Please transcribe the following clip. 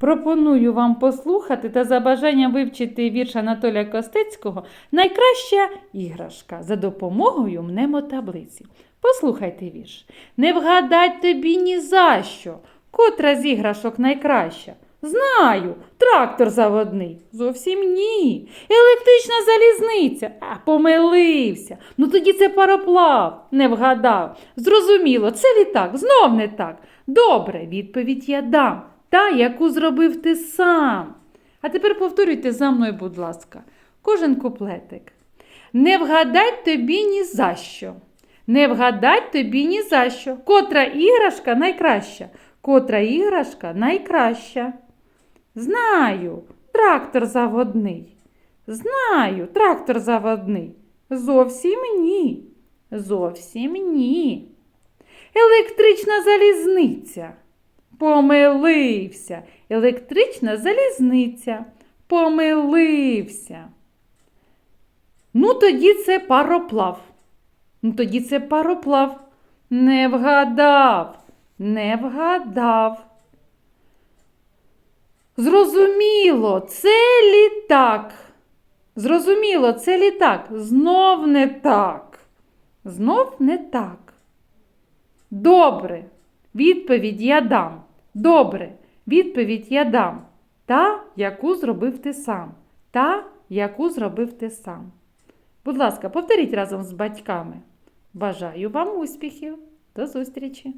Пропоную вам послухати та за бажанням вивчити вірш Анатолія Костецького Найкраща іграшка за допомогою мнемотаблиці. Послухайте вірш. Не вгадать тобі ні за що. Котра з іграшок найкраща? Знаю, трактор заводний. Зовсім ні. Електрична залізниця. А помилився. Ну тоді це пароплав. Не вгадав. Зрозуміло, це літак, знов не так. Добре, відповідь я дам. Та, яку зробив ти сам. А тепер повторюйте за мною, будь ласка, кожен куплетик. Не вгадать тобі ні за що. Не вгадать тобі ні за що. Котра іграшка найкраща? Котра іграшка найкраща? Знаю, трактор заводний. Знаю, трактор заводний. Зовсім ні. Зовсім ні. Електрична залізниця. Помилився. Електрична залізниця. Помилився. Ну, тоді це пароплав. Ну, тоді це пароплав. Не вгадав, не вгадав. Зрозуміло, це літак. Зрозуміло, це літак. Знов не так. Знов не так. Добре. Відповідь я дам. Добре. Відповідь я дам. Та, яку зробив ти сам. Та, яку зробив ти сам. Будь ласка, повторіть разом з батьками. Бажаю вам успіхів. До зустрічі!